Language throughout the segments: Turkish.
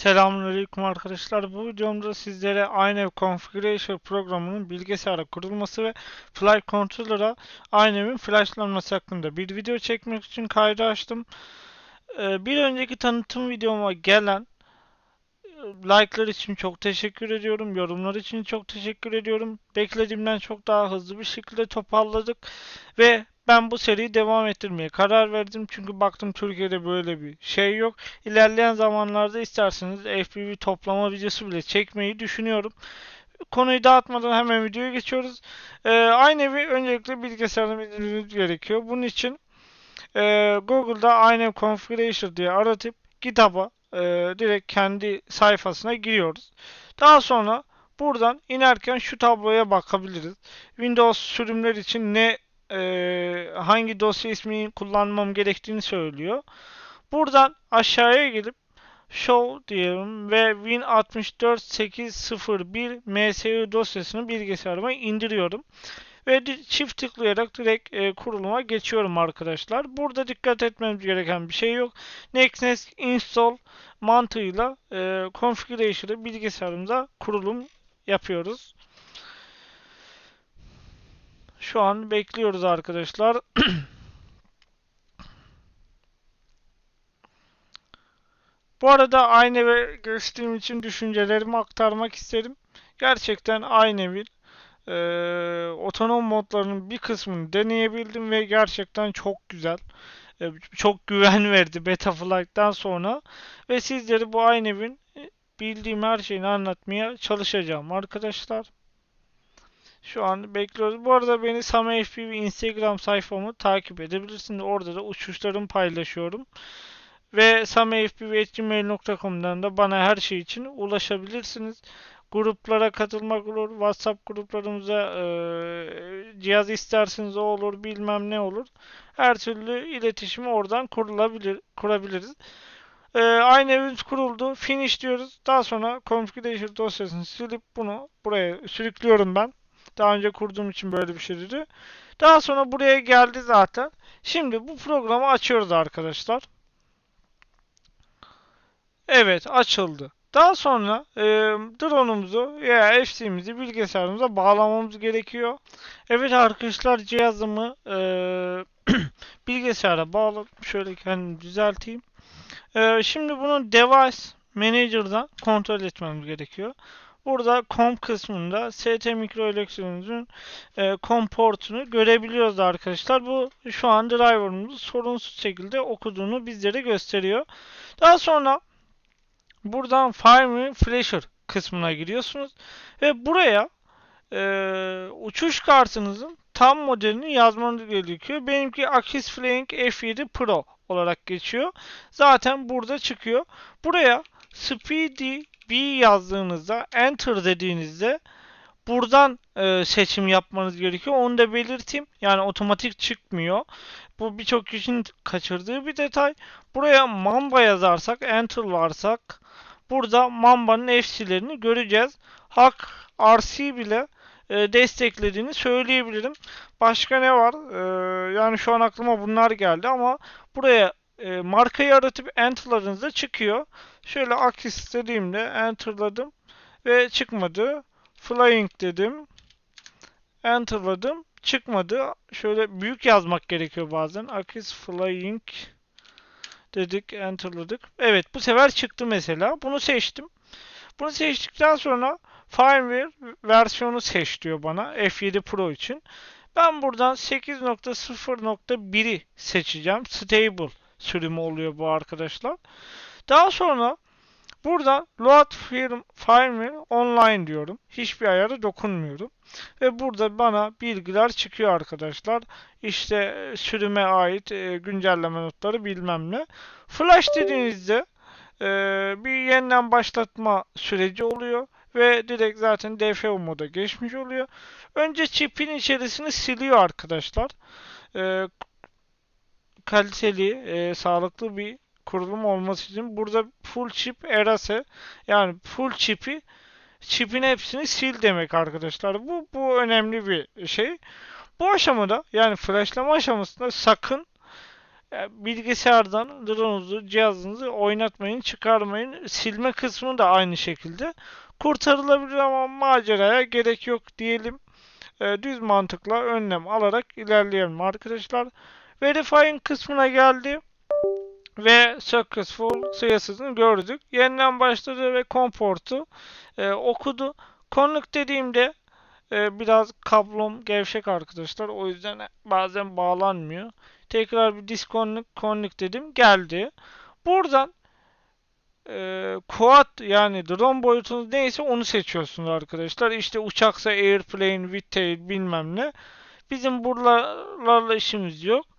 Selamünaleyküm arkadaşlar. Bu videomda sizlere iNav Configuration programının bilgisayara kurulması ve Flight Controller'a iNav'in flashlanması hakkında bir video çekmek için kaydı açtım. Ee, Bir önceki tanıtım videoma gelen e, like'lar için çok teşekkür ediyorum. Yorumlar için çok teşekkür ediyorum. Beklediğimden çok daha hızlı bir şekilde toparladık ve ben bu seriyi devam ettirmeye karar verdim. Çünkü baktım Türkiye'de böyle bir şey yok. İlerleyen zamanlarda isterseniz FPV toplama videosu bile çekmeyi düşünüyorum. Konuyu dağıtmadan hemen videoya geçiyoruz. Ee, aynı evi öncelikle bilgisayarda bildirmeniz gerekiyor. Bunun için e, Google'da iNav Configuration diye aratıp GitHub'a e, direkt kendi sayfasına giriyoruz. Daha sonra buradan inerken şu tabloya bakabiliriz. Windows sürümler için ne e, hangi dosya ismini kullanmam gerektiğini söylüyor. Buradan aşağıya gelip show diyelim ve win64801 msu dosyasını bilgisayarıma indiriyorum. Ve çift tıklayarak direkt e, kuruluma geçiyorum arkadaşlar. Burada dikkat etmemiz gereken bir şey yok. Next Next Install mantığıyla e, configuration'ı bilgisayarımıza kurulum yapıyoruz. Şu an bekliyoruz arkadaşlar. Bu arada aynı eve geçtiğim için düşüncelerimi aktarmak isterim. Gerçekten aynı evin eee, otonom modlarının bir kısmını deneyebildim ve gerçekten çok güzel. E, çok güven verdi Beta Flight'tan sonra ve sizleri bu aynı evin e, bildiğim her şeyini anlatmaya çalışacağım arkadaşlar. Şu an bekliyoruz. Bu arada beni Sami FPV Instagram sayfamı takip edebilirsiniz. Orada da uçuşlarımı paylaşıyorum. Ve samifpv.gmail.com'dan da bana her şey için ulaşabilirsiniz. Gruplara katılmak olur. WhatsApp gruplarımıza eee, cihaz isterseniz o olur, bilmem ne olur. Her türlü iletişimi oradan kurulabilir, kurabiliriz. Eee, aynı evimiz kuruldu. Finish diyoruz. Daha sonra configuration dosyasını silip bunu buraya sürüklüyorum ben. Daha önce kurduğum için böyle bir şey dedi. Daha sonra buraya geldi zaten. Şimdi bu programı açıyoruz arkadaşlar. Evet açıldı. Daha sonra e, drone'umuzu veya FC'mizi bilgisayarımıza bağlamamız gerekiyor. Evet arkadaşlar cihazımı e, bilgisayara bağladım. Şöyle kendimi düzelteyim. E, şimdi bunu Device Manager'dan kontrol etmemiz gerekiyor. Burada COM kısmında ST Microelectronics'in e, COM portunu görebiliyoruz arkadaşlar. Bu şu an driver'ımızı sorunsuz şekilde okuduğunu bizlere gösteriyor. Daha sonra buradan Firmware Flasher kısmına giriyorsunuz ve buraya e, uçuş kartınızın tam modelini yazmanız gerekiyor. Benimki Akis Flying F7 Pro olarak geçiyor. Zaten burada çıkıyor. Buraya Speedy B yazdığınızda Enter dediğinizde buradan e, seçim yapmanız gerekiyor. Onu da belirteyim. Yani otomatik çıkmıyor. Bu birçok kişinin kaçırdığı bir detay. Buraya Mamba yazarsak, Enter varsak burada Mamba'nın FC'lerini göreceğiz. Hak RC bile e, desteklediğini söyleyebilirim. Başka ne var? E, yani şu an aklıma bunlar geldi ama buraya e, markayı aratıp enter'ladığınızda çıkıyor. Şöyle Akis dediğimde enter'ladım ve çıkmadı. Flying dedim. Enter'ladım. Çıkmadı. Şöyle büyük yazmak gerekiyor bazen. Akis Flying dedik. Enter'ladık. Evet bu sefer çıktı mesela. Bunu seçtim. Bunu seçtikten sonra firmware versiyonu seç diyor bana F7 Pro için. Ben buradan 8.0.1'i seçeceğim. Stable sürümü oluyor bu arkadaşlar. Daha sonra buradan load firm, firmware online diyorum. Hiçbir ayarı dokunmuyorum. Ve burada bana bilgiler çıkıyor arkadaşlar. İşte e, sürüme ait e, güncelleme notları bilmem ne. Flash dediğinizde e, bir yeniden başlatma süreci oluyor ve direkt zaten DFO moda geçmiş oluyor. Önce çipin içerisini siliyor arkadaşlar. E, kaliteli, e, sağlıklı bir kurulum olması için burada full chip erase yani full chip'i chip'in hepsini sil demek arkadaşlar. Bu bu önemli bir şey. Bu aşamada yani flashlama aşamasında sakın e, bilgisayardan drone'unuzu, cihazınızı oynatmayın, çıkarmayın. Silme kısmı da aynı şekilde. Kurtarılabilir ama maceraya gerek yok diyelim. E, düz mantıkla önlem alarak ilerleyelim arkadaşlar. Verifying kısmına geldi ve successful sayısını gördük. Yeniden başladı ve komportu e, okudu. Konuk dediğimde e, biraz kablom gevşek arkadaşlar. O yüzden bazen bağlanmıyor. Tekrar bir disconnect connect dedim. Geldi. Buradan e, quad yani drone boyutunuz neyse onu seçiyorsunuz arkadaşlar. İşte uçaksa airplane, with tail bilmem ne. Bizim buralarla işimiz yok.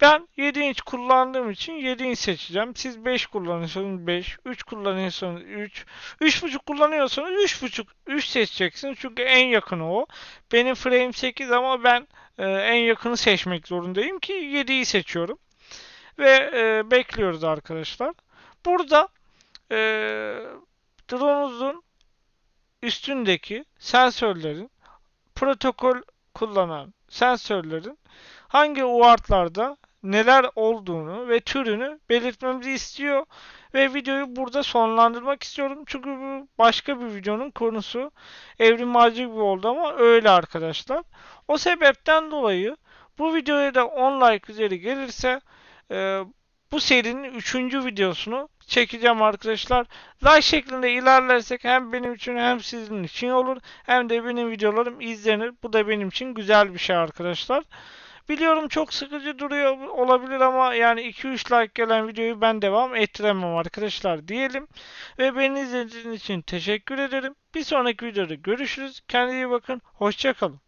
Ben 7 inç kullandığım için 7 inç seçeceğim. Siz 5 kullanıyorsanız 5, 3 kullanıyorsanız 3, 3.5 kullanıyorsanız 3.5, 3 seçeceksiniz. Çünkü en yakını o. Benim frame 8 ama ben e, en yakını seçmek zorundayım ki 7'yi seçiyorum. Ve e, bekliyoruz arkadaşlar. Burada e, drone'unuzun üstündeki sensörlerin protokol kullanan sensörlerin hangi UART'larda neler olduğunu ve türünü belirtmemizi istiyor. Ve videoyu burada sonlandırmak istiyorum. Çünkü bu başka bir videonun konusu. Evrim ağacı gibi oldu ama öyle arkadaşlar. O sebepten dolayı bu videoya da 10 like üzeri gelirse e, bu serinin 3. videosunu çekeceğim arkadaşlar. Like şeklinde ilerlersek hem benim için hem sizin için olur. Hem de benim videolarım izlenir. Bu da benim için güzel bir şey arkadaşlar. Biliyorum çok sıkıcı duruyor olabilir ama yani 2-3 like gelen videoyu ben devam ettiremem arkadaşlar diyelim. Ve beni izlediğiniz için teşekkür ederim. Bir sonraki videoda görüşürüz. Kendinize iyi bakın. Hoşçakalın.